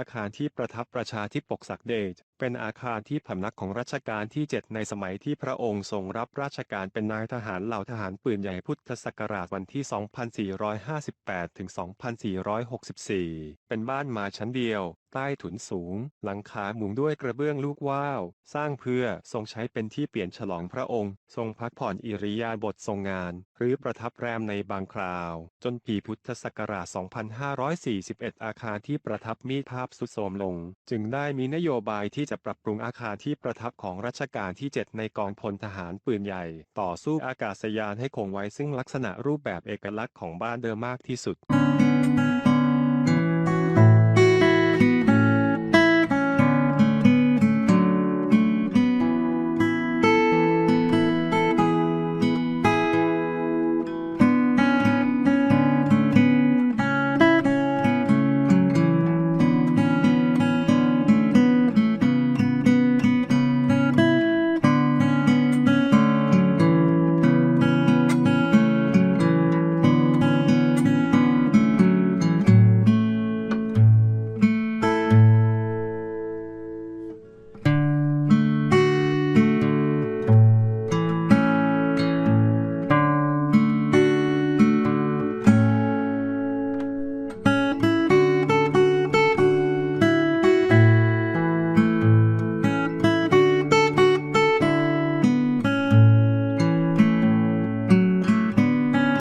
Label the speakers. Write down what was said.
Speaker 1: อาคารที่ประทับประชาธิปกศักเดช เป็นอาคารที่พำนักของรัชกาลที่ 7 ในสมัยที่พระองค์ทรงรับราชการเป็นนายทหารเหล่าทหารปืนใหญ่พุทธศักราชวันที่ 2458 ถึง 2464 เป็นบ้านม้ชั้นเดียว ใต้ถุนสูง หลังคามุงด้วยกระเบื้องลูกว้าว สร้างเพื่อทรงใช้เป็นที่เปลี่ยนฉลองพระองค์ ทรงพักผ่อนอิริยาบถทรงงาน หรือประทับแรมในบางคราว จนปีพุทธศักราช 2541 อาคารที่ประทับมีภาพสุดโทมลง จึงได้มีนโยบายที่จะปรับปรุงอาคารที่ประทับของรัชกาลที่ 7 ในกองพลทหารปืนใหญ่ ต่อสู้อากาศยานให้คงไว้ซึ่งลักษณะรูปแบบเอกลักษณ์ของบ้านเดิมมากที่สุด